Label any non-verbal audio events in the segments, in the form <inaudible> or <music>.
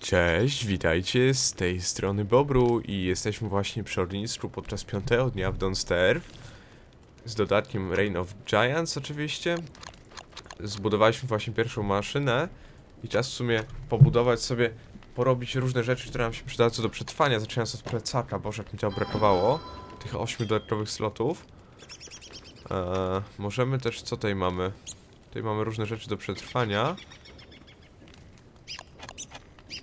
Cześć, witajcie z tej strony Bobru i jesteśmy właśnie przy ognisku podczas piątego dnia w Don't Starve z dodatkiem Reign of Giants oczywiście. Zbudowaliśmy właśnie pierwszą maszynę i czas w sumie pobudować sobie, porobić różne rzeczy, które nam się przydadzą do przetrwania, zaczynając od plecaka, boże jak mi to brakowało, tych 8 dodatkowych slotów. Eee, możemy też, co tutaj mamy? Tutaj mamy różne rzeczy do przetrwania.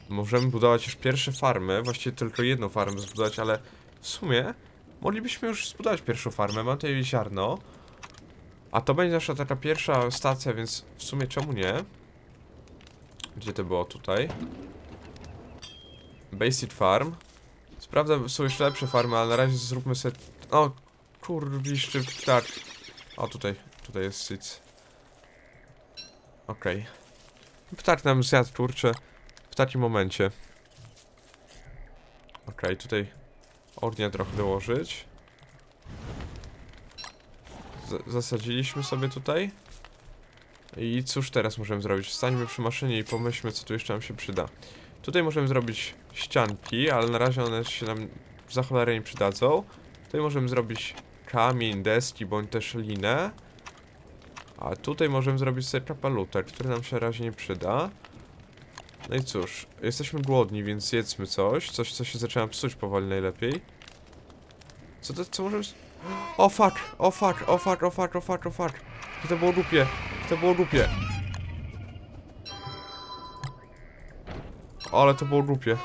Możemy budować już pierwsze farmy, właściwie tylko jedną farmę zbudować, ale w sumie moglibyśmy już zbudować pierwszą farmę. Mam tutaj ziarno. A to będzie nasza taka pierwsza stacja, więc w sumie czemu nie? Gdzie to było? Tutaj. Basic Farm. Sprawdzam, są jeszcze lepsze farmy, ale na razie zróbmy sobie... O, kurwiszczy ptak. O, tutaj, tutaj jest syc. Okej. Ptak nam zjadł, kurczę. Takim momencie. Okej, tutaj ognia trochę dołożyć. Z zasadziliśmy sobie tutaj. I cóż teraz możemy zrobić? Wstańmy przy maszynie i pomyślmy, co tu jeszcze nam się przyda. Tutaj możemy zrobić ścianki, ale na razie one się nam za cholerę nie przydadzą. Tutaj możemy zrobić kamień, deski, bądź też linę. A tutaj możemy zrobić sobie kapelutek, który nam się na razie nie przyda. No i cóż, jesteśmy głodni, więc jedzmy coś. Coś, co się zaczyna psuć powoli najlepiej. Co to, co możemy... O fuck, o fuck, o fuck, o fuck, o fuck, o fuck. I to było głupie, to było głupie. Ale to było głupie.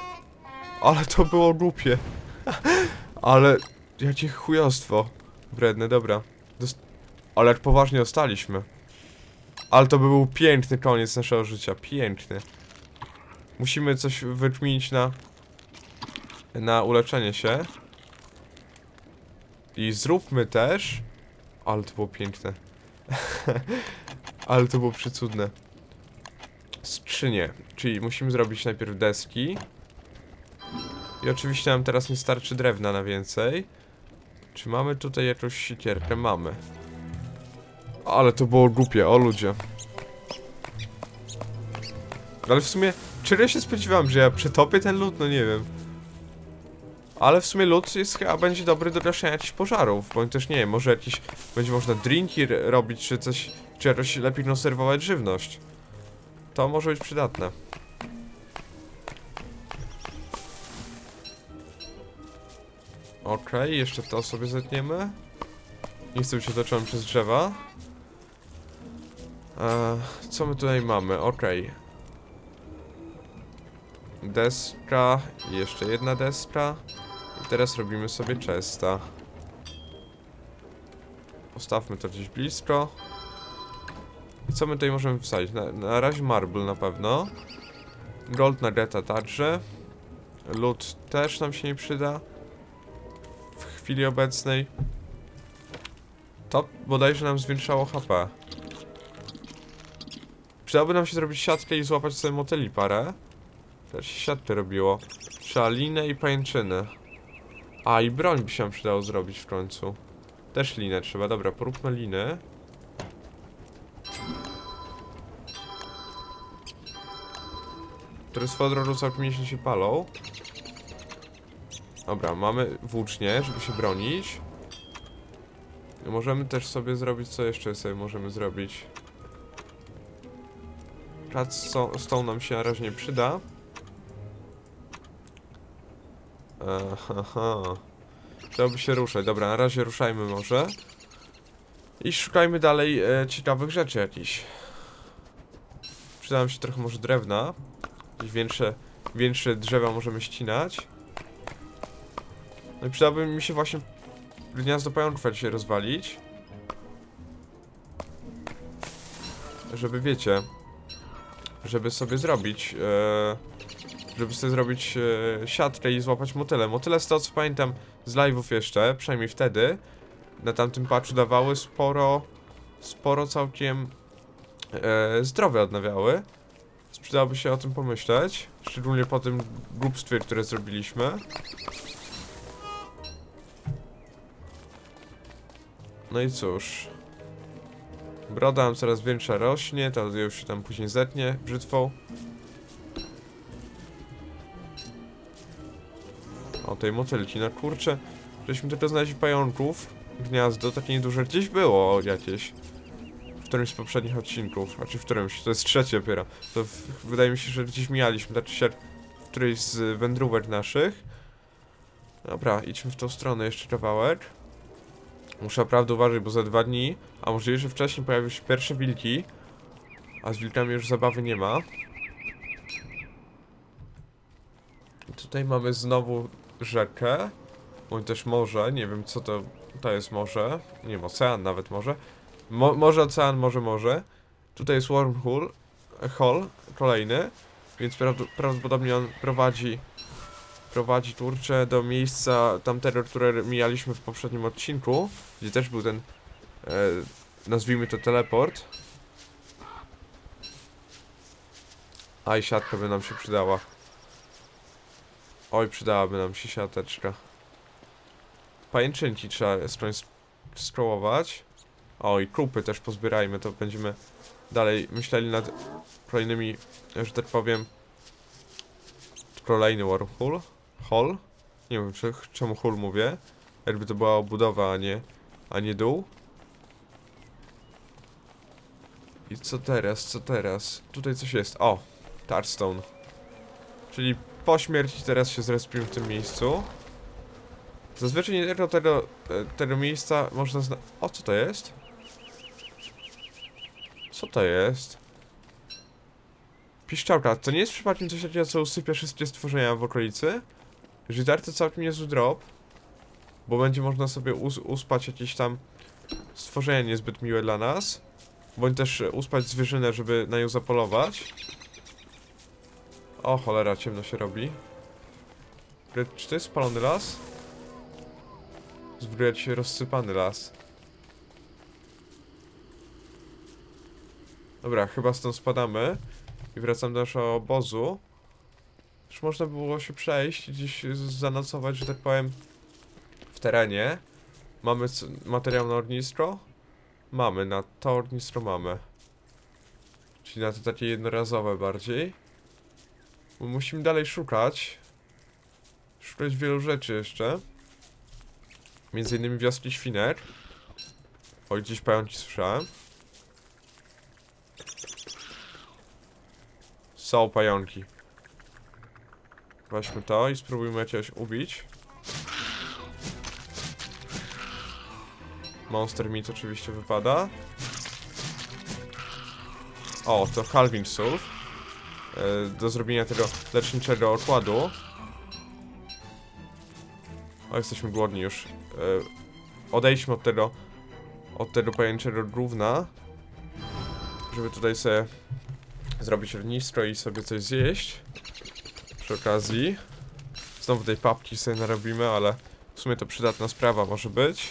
Ale to było głupie. <laughs> Ale jakie chujostwo. Wredne, dobra. Dost... Ale jak poważnie ostaliśmy. Ale to by był piękny koniec naszego życia, piękny. Musimy coś wykminić na na uleczenie się. I zróbmy też. Ale to było piękne. <laughs> Ale to było przycudne. Skrzynie. Czyli musimy zrobić najpierw deski. I oczywiście nam teraz nie starczy drewna na więcej. Czy mamy tutaj jakąś siekierkę? Mamy. Ale to było głupie, o ludzie. Ale w sumie, czy ja się spodziewałem, że ja przetopię ten lód? No nie wiem. Ale w sumie lód jest chyba będzie dobry do gaszenia jakichś pożarów, bądź też nie może jakieś będzie można drinki robić, czy coś, czy jakoś lepiej konserwować żywność. To może być przydatne. Okej, jeszcze to sobie zetniemy. Nie chcę być otoczony przez drzewa. Eee, co my tutaj mamy? Okej. Deska, i jeszcze jedna deska. I teraz robimy sobie chesta. Postawmy to gdzieś blisko. I co my tutaj możemy wsadzić? Na, na razie marble na pewno. Gold nuggeta także. Loot też nam się nie przyda. W chwili obecnej. To bodajże nam zwiększało HP. Przydałoby nam się zrobić siatkę i złapać sobie motyli parę. Też się siatkę robiło. Trzeba linę i pajęczyny. A, i broń by się przydało zrobić w końcu. Też linę trzeba. Dobra, poróbmy liny. Które swoją drogą całkiem nieźle się palą. Dobra, mamy włócznie, żeby się bronić. Możemy też sobie zrobić, co jeszcze sobie możemy zrobić? Stone nam się na razie nie przyda. Aha. Trzeba się ruszać. Dobra, na razie ruszajmy może. I szukajmy dalej e, ciekawych rzeczy jakichś. Przyda nam się trochę może drewna. Jakieś większe, większe drzewa możemy ścinać. No i przydałoby mi się właśnie gniazdo pajączka dzisiaj rozwalić. Żeby wiecie, żeby sobie zrobić, e, żeby sobie zrobić e, siatkę i złapać motyle. Motyle z tego co pamiętam z live'ów jeszcze, przynajmniej wtedy, na tamtym patchu dawały sporo, sporo całkiem e, zdrowe odnawiały. Przydałoby się o tym pomyśleć, szczególnie po tym głupstwie, które zrobiliśmy. No i cóż. Broda nam coraz większa rośnie, to już się tam później zetnie brzytwą. Tej motylki, no kurczę. Żeśmy tylko znaleźli pająków. Gniazdo takie nieduże. Gdzieś było jakieś. W którymś z poprzednich odcinków. A czy w którymś? To jest trzecie dopiero. To w, wydaje mi się, że gdzieś mijaliśmy. Znaczy się w którejś z wędrówek naszych. Dobra, idźmy w tą stronę jeszcze kawałek. Muszę naprawdę uważać, bo za dwa dni, a możliwe, że wcześniej pojawią się pierwsze wilki. A z wilkami już zabawy nie ma. I tutaj mamy znowu rzekę. Bądź też morze, nie wiem co to, to jest morze. Nie wiem, ocean nawet może. Mo, może ocean, może morze. Tutaj jest wormhole, hole, kolejny. Więc prawd- prawdopodobnie on prowadzi prowadzi turcze do miejsca tamtego, które mijaliśmy w poprzednim odcinku, gdzie też był ten, e, nazwijmy to teleport. A i siatka by nam się przydała. Oj, przydałaby nam się siateczka. Pajęczynki trzeba skroń scrollować. O, i krupy też pozbierajmy, to będziemy dalej myśleli nad kolejnymi, że tak powiem, kolejny wormhole. Hall. Nie wiem, czy, czemu hall mówię. Jakby to była obudowa, a nie, a nie dół. I co teraz, co teraz? Tutaj coś jest. O, Tarstone. Czyli po śmierci teraz się zrespimy w tym miejscu. Zazwyczaj nie tylko tego, e, tego miejsca można zna... O, co to jest? Co to jest? Piszczałka, to nie jest przypadkiem coś takiego, co usypia wszystkie stworzenia w okolicy? Jeżeli tak, to całkiem niezły drop. Bo będzie można sobie us uspać jakieś tam stworzenia niezbyt miłe dla nas. Bądź też e, uspać zwierzynę, żeby na nią zapolować. O cholera, ciemno się robi. Czy to jest spalony las? Zbrójać się rozsypany las. Dobra, chyba stąd spadamy. I wracam do naszego obozu. Już można było się przejść gdzieś zanocować, że tak powiem, w terenie. Mamy materiał na ognisko? Mamy, na to ognisko mamy. Czyli na to takie jednorazowe bardziej. Bo musimy dalej szukać. Szukać wielu rzeczy jeszcze. Między innymi wioski świnek. Oj, gdzieś pająki słyszałem. Są pająki. Weźmy to i spróbujmy jakiegoś ubić. Monster Meat oczywiście wypada. O, to Calvin Soul. E, do zrobienia tego leczniczego okładu. O, jesteśmy głodni już. E, odejdźmy od tego od tego pajęczego gówna. Żeby tutaj sobie zrobić ognisko i sobie coś zjeść. Przy okazji. Znowu tej papki sobie narobimy, ale w sumie to przydatna sprawa może być.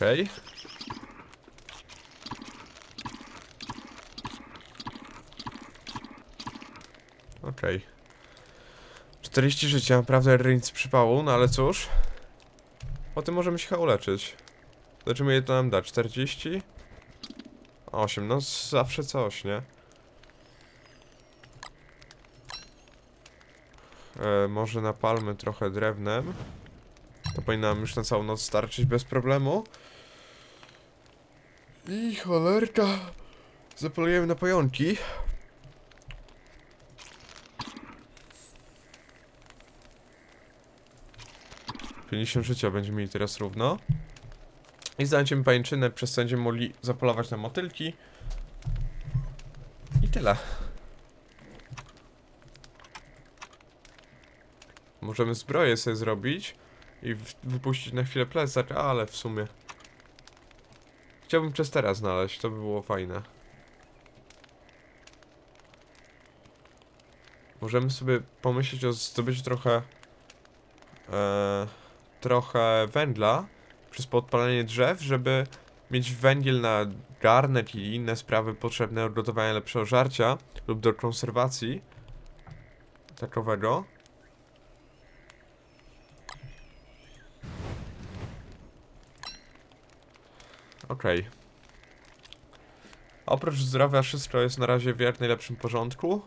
Okej. Okej. 40 życia, naprawdę nic przypału, no ale cóż. O tym możemy się chyba uleczyć. Zobaczymy ile to nam da, 40? 8, no zawsze coś, nie? E, może napalmy trochę drewnem. To powinno nam już na całą noc starczyć bez problemu. I cholerka. Zapolujemy na pająki. Pięćdziesiąt życia będziemy mieli teraz równo. I znajdziemy pajęczynę, przez co będziemy mogli zapolować na motylki. I tyle. Możemy zbroję sobie zrobić i wypuścić na chwilę plecak, ale w sumie... Chciałbym Chestera znaleźć, to by było fajne. Możemy sobie pomyśleć o zdobyciu trochę... E, trochę węgla przez podpalenie drzew, żeby mieć węgiel na garnek i inne sprawy potrzebne do gotowania lepszego żarcia lub do konserwacji takowego. Okej. Oprócz zdrowia wszystko jest na razie w jak najlepszym porządku.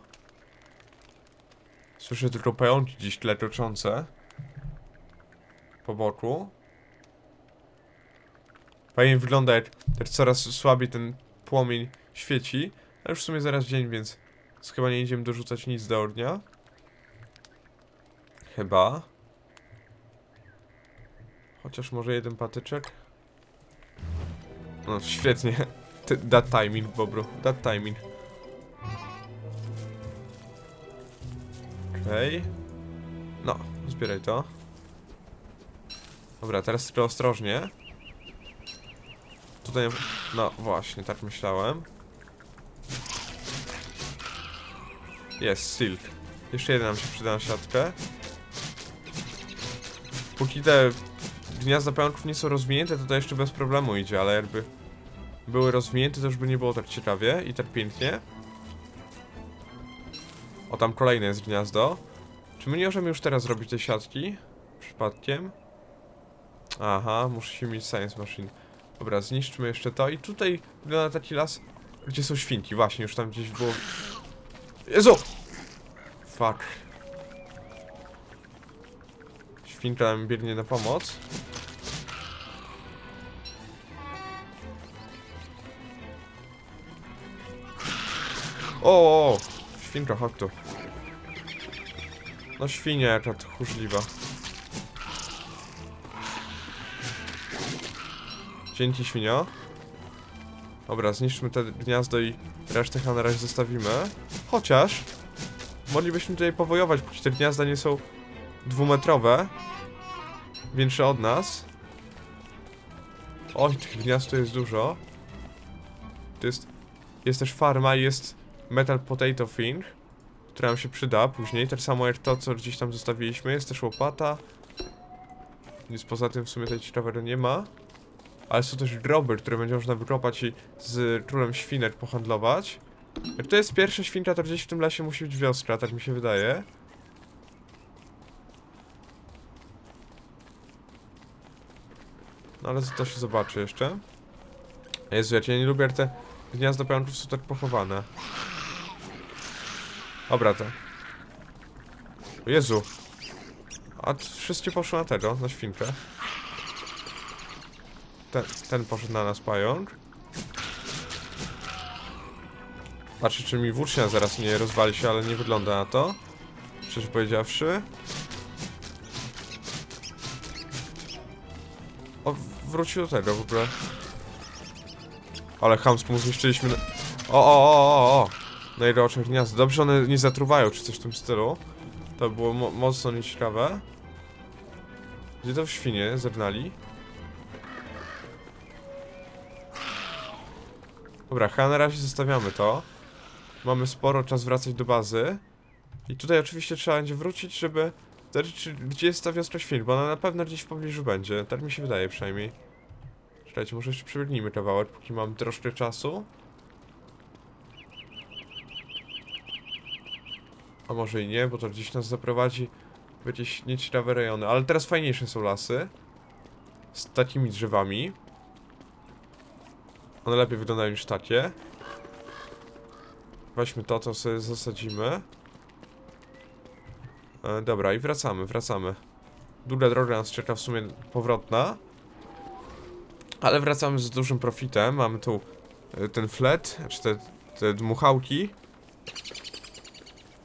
Słyszę tylko pająki dziś tle toczące. Po boku. Fajnie wygląda jak jak coraz słabiej ten płomień świeci. A już w sumie zaraz dzień, więc chyba nie idziemy dorzucać nic do ognia. Chyba. Chociaż może jeden patyczek. No świetnie. Ty, that timing, Bobru. That timing. Okej. No, zbieraj to. Dobra, teraz tylko ostrożnie. Tutaj... No właśnie, tak myślałem. Jest, silk. Jeszcze jeden nam się przyda na siatkę. Póki te gniazda pająków nie są rozwinięte, to to jeszcze bez problemu idzie, ale jakby były rozwinięte, to już by nie było tak ciekawie i tak pięknie. O, tam kolejne jest gniazdo. Czy my nie możemy już teraz zrobić tej siatki? Przypadkiem? Aha, muszę mieć science machine. Dobra, zniszczmy jeszcze to i tutaj wygląda taki las, gdzie są świnki. Właśnie, już tam gdzieś było... Jezu! Fuck. Świnka nam biegnie na pomoc. O, o! Świnka, chodź tu. No świnia jaka tchórzliwa. Dzięki świnio. Dobra, zniszczmy te gniazdo i resztę chyba na razie zostawimy. Chociaż moglibyśmy tutaj powojować, póki te gniazda nie są dwumetrowe. Większe od nas. Oj, tych gniazd tu jest dużo. To jest... Jest też farma i jest metal potato thing, która nam się przyda później. Tak samo jak to, co gdzieś tam zostawiliśmy. Jest też łopata. Nic poza tym w sumie tej ciekawej nie ma. Ale są też groby, które będzie można wykopać i z królem świnek pohandlować. Jak to jest pierwsza świnka, to gdzieś w tym lesie musi być wioska, tak mi się wydaje. No ale to się zobaczy jeszcze. Jezu, ja nie lubię, te gniazda pająków są tak pochowane. Dobra, to. O Jezu. A wszystkie poszły na tego, na świnkę. Ten, ten poszedł na nas pająk. Patrzę, czy mi włócznia zaraz nie rozwali się, ale nie wygląda na to. Szczerze powiedziawszy. O, wrócił do tego w ogóle. Ale chamsko mu zniszczyliśmy... na- O, o, o, o, o! Na gniazdo. Dobrze, one nie zatruwają, czy coś w tym stylu. To było mo mocno nieciekawe. Gdzie to w świnie zewnali? Dobra, chyba na razie zostawiamy to. Mamy sporo czas wracać do bazy. I tutaj oczywiście trzeba będzie wrócić, żeby... zobaczyć, czy- Gdzie jest ta wioska świn, bo ona na pewno gdzieś w pobliżu będzie. Tak mi się wydaje przynajmniej. Czekajcie, może jeszcze przebiegnijmy kawałek, póki mam troszkę czasu. A może i nie, bo to gdzieś nas zaprowadzi w jakieś nieciekawe rejony. Ale teraz fajniejsze są lasy. Z takimi drzewami. One lepiej wyglądają niż takie. Weźmy to, to sobie zasadzimy. E, dobra, i wracamy, wracamy. Długa droga nas czeka w sumie powrotna. Ale wracamy z dużym profitem. Mamy tu e, ten flet, czy te, te dmuchałki.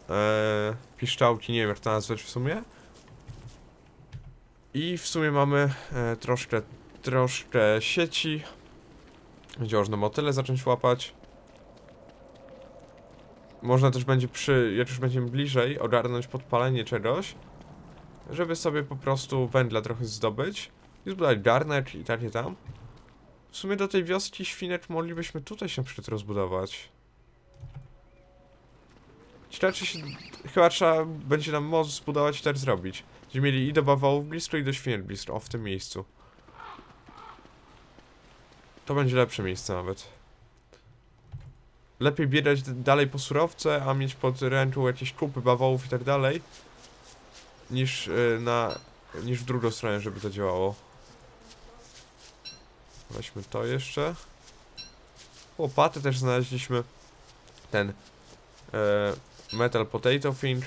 Eee, piszczałki, nie wiem jak to nazwać w sumie. I w sumie mamy e, troszkę, troszkę sieci. Będzie można motyle zacząć łapać. Można też będzie przy, jak już będziemy bliżej, ogarnąć podpalenie czegoś, żeby sobie po prostu węgla trochę zdobyć i zbudować garnek i takie tam. W sumie do tej wioski świnek moglibyśmy tutaj się przed rozbudować. Się... Chyba trzeba będzie nam most zbudować i tak zrobić. Gdzie mieli i do bawołów blisko i do świnek blisko. O, w tym miejscu. To będzie lepsze miejsce nawet. Lepiej biegać dalej po surowce, a mieć pod ręką jakieś kupy bawołów i tak dalej. Niż y, na... niż w drugą stronę, żeby to działało. Weźmy to jeszcze. łopaty też znaleźliśmy. Ten e, metal potato finch.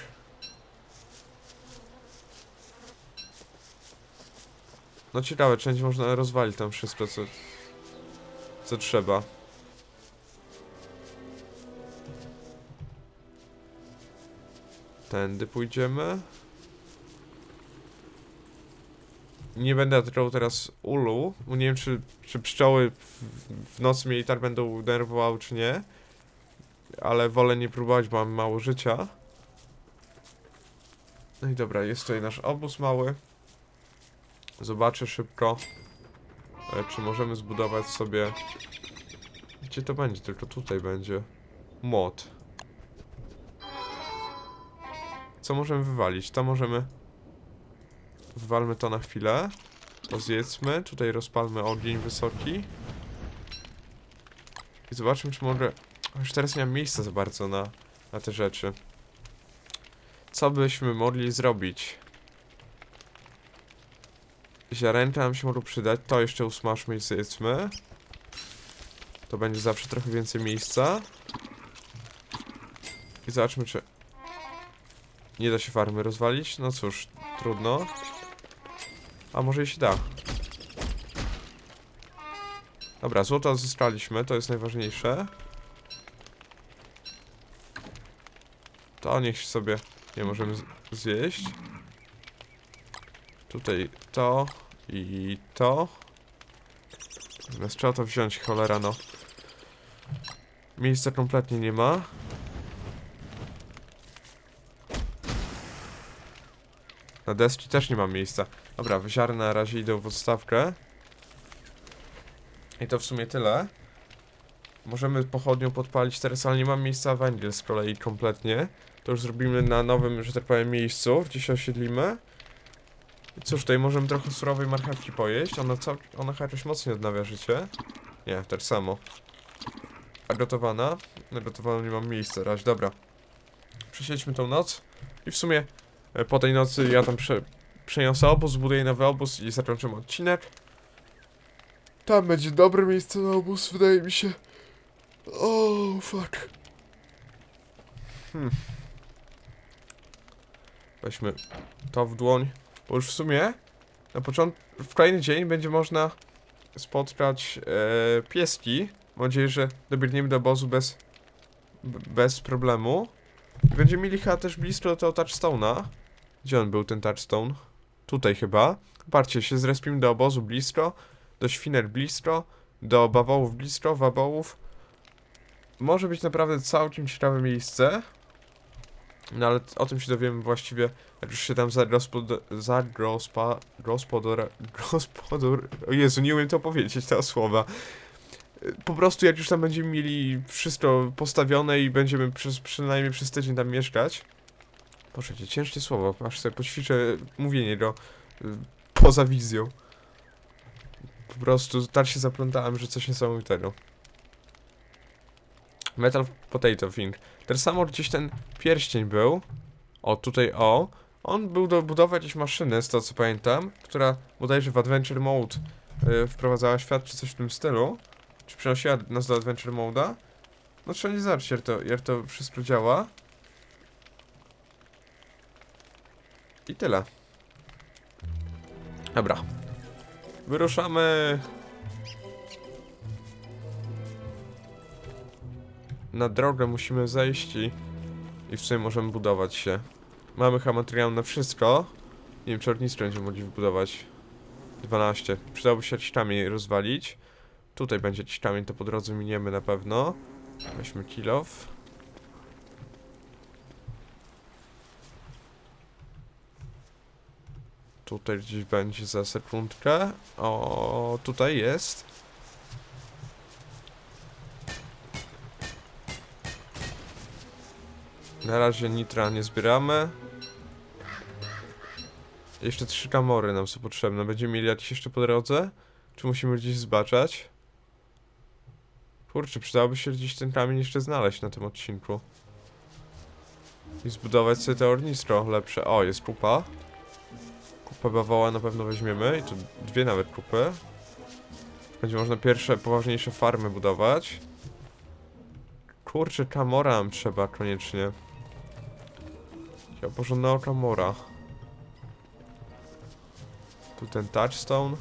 No ciekawe, będzie można rozwalić tam wszystko, co, co trzeba. Tędy pójdziemy. Nie będę atakował teraz ulu, bo nie wiem czy, czy pszczoły w, w nocy mnie i tak będą denerwowały czy nie. Ale wolę nie próbować, bo mam mało życia. No i dobra, jest tutaj nasz obóz mały. Zobaczę szybko, e, czy możemy zbudować sobie... Gdzie to będzie? Tylko tutaj będzie. Mod. Co możemy wywalić? To możemy... Wywalmy to na chwilę. To zjedzmy. Tutaj rozpalmy ogień wysoki. I zobaczmy, czy może... Już teraz nie mam miejsca za bardzo na, na te rzeczy. Co byśmy mogli zrobić? Ziarenka nam się mogą przydać. To jeszcze usmażmy i zjedzmy. To będzie zawsze trochę więcej miejsca. I zobaczmy, czy... Nie da się farmy rozwalić? No cóż, trudno. A może się da. Dobra, złoto odzyskaliśmy, to jest najważniejsze. To niech sobie nie możemy zjeść. Tutaj to i to. Zamiast trzeba to wziąć, cholera no. Miejsca kompletnie nie ma. Na deski też nie ma miejsca. Dobra, wyziary na razie idą w odstawkę. I to w sumie tyle. Możemy pochodnią podpalić teraz, ale nie mam miejsca węgiel z kolei kompletnie. To już zrobimy na nowym, że tak powiem, miejscu, gdzie się osiedlimy. I cóż, tutaj możemy trochę surowej marchewki pojeść. Ona, cał... Ona jakoś mocniej odnawia życie. Nie, tak samo. A gotowana? Na gotowaną nie mam miejsca, raź, dobra. Przesiedźmy tą noc. I w sumie e, po tej nocy ja tam prze... przeniosę obóz, zbuduję nowy obóz i zakończymy odcinek. Tam będzie dobre miejsce na obóz, wydaje mi się. O, fuck. Hmm. Weźmy to w dłoń. Bo już w sumie na początku, w kolejny dzień będzie można spotkać e, pieski. Mam nadzieję, że dobiegniemy do obozu bez, bez problemu. Będziemy mieli chyba też blisko do tego touchstone'a. Gdzie on był, ten touchstone? Tutaj chyba. Patrzcie, się zrespimy do obozu blisko, do świner blisko, do bawołów blisko, wabołów. Może być naprawdę całkiem ciekawe miejsce. No ale o tym się dowiemy właściwie, jak już się tam zagospod... zagrospa... gospodor... gospodor... O Jezu, nie umiem to powiedzieć, te słowa. Po prostu jak już tam będziemy mieli wszystko postawione i będziemy przez, przynajmniej przez tydzień tam mieszkać. Proszę ciężkie słowo, aż sobie poćwiczę mówienie go y, poza wizją. Po prostu tak się zaplątałem, że coś niesamowitego. Metal Potato Thing. Ten samo gdzieś ten pierścień był. O, tutaj o. On był do budowy jakiejś maszyny, z tego co pamiętam, która bodajże w Adventure Mode y, wprowadzała świat, czy coś w tym stylu. Czy przenosiła nas do Adventure Mode'a. No trzeba nie zobaczyć, jak to, jak to wszystko działa. I tyle. Dobra. Wyruszamy. Na drogę musimy zejść i, i w sumie możemy budować się. Mamy chyba materiał na wszystko. Nie wiem, czy ognisko będziemy mogli wybudować. 12. Przydałoby się jakiś kamień rozwalić. Tutaj będzie jakiś kamień, to po drodze miniemy na pewno. Weźmy kilof. Tutaj gdzieś będzie za sekundkę. O, tutaj jest. Na razie nitra nie zbieramy. Jeszcze trzy kamory nam są potrzebne. Będziemy mieli jakieś jeszcze po drodze? Czy musimy gdzieś zbaczać? Kurczę, przydałoby się gdzieś ten kamień jeszcze znaleźć na tym odcinku. I zbudować sobie te ornistro lepsze. O, jest kupa. Bawoła na pewno weźmiemy. I tu dwie nawet kupy. Będzie można pierwsze, poważniejsze farmy budować. Kurczę, kamora nam trzeba koniecznie. Ja porządnego kamora. Tu ten touchstone.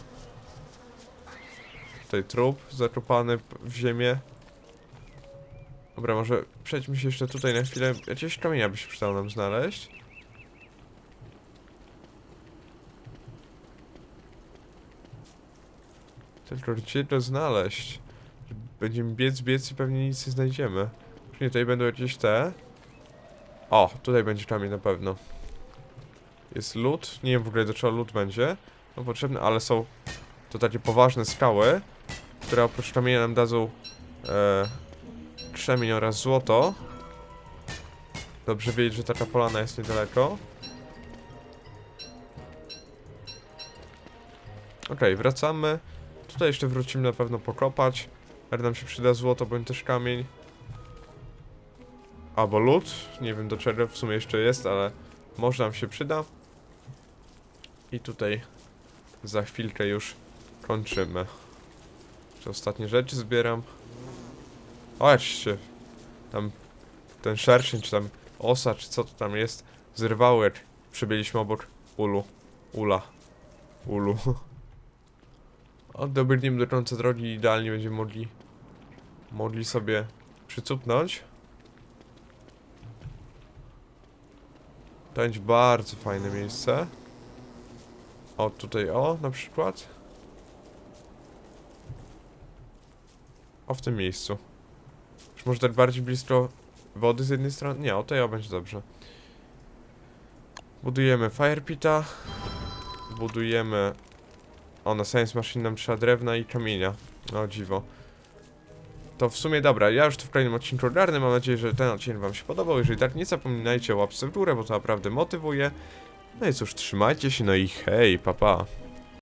Tutaj trup zakopany w ziemię. Dobra, może przejdźmy się jeszcze tutaj na chwilę. Jakieś kamienia by się przydało nam znaleźć. Gdzie to znaleźć? Będziemy biec, biec i pewnie nic nie znajdziemy. Nie, tutaj będą jakieś te. O, tutaj będzie kamień na pewno. Jest lód. Nie wiem w ogóle do czego lód będzie. No potrzebny, ale są to takie poważne skały, które oprócz kamienia nam dadzą e, krzemień oraz złoto. Dobrze wiedzieć, że taka polana jest niedaleko. Okej, wracamy. Tutaj jeszcze wrócimy na pewno pokopać. Ale nam się przyda złoto, bądź też kamień. Albo lód. Nie wiem do czego w sumie jeszcze jest, ale może nam się przyda. I tutaj za chwilkę już kończymy. Jeszcze ostatnie rzeczy zbieram. O, się tam ten szerszeń, czy tam osa, czy co to tam jest, zrywały jak przybyliśmy obok ulu. Ula. Ulu. <laughs> Oddobyliśmy do końca drogi i idealnie będziemy mogli mogli sobie przycupnąć. To będzie bardzo fajne miejsce. O, tutaj o, na przykład. O, w tym miejscu. Już może dać bardziej blisko wody z jednej strony? Nie, o tej o będzie dobrze. Budujemy firepita. Budujemy... O, na Science Machine nam trzeba drewna i kamienia. O, dziwo. To w sumie dobra, ja już to w kolejnym odcinku ogarnę, mam nadzieję, że ten odcinek wam się podobał, jeżeli tak, nie zapominajcie o łapce w górę, bo to naprawdę motywuje. No i cóż, trzymajcie się, no i hej, papa. Pa.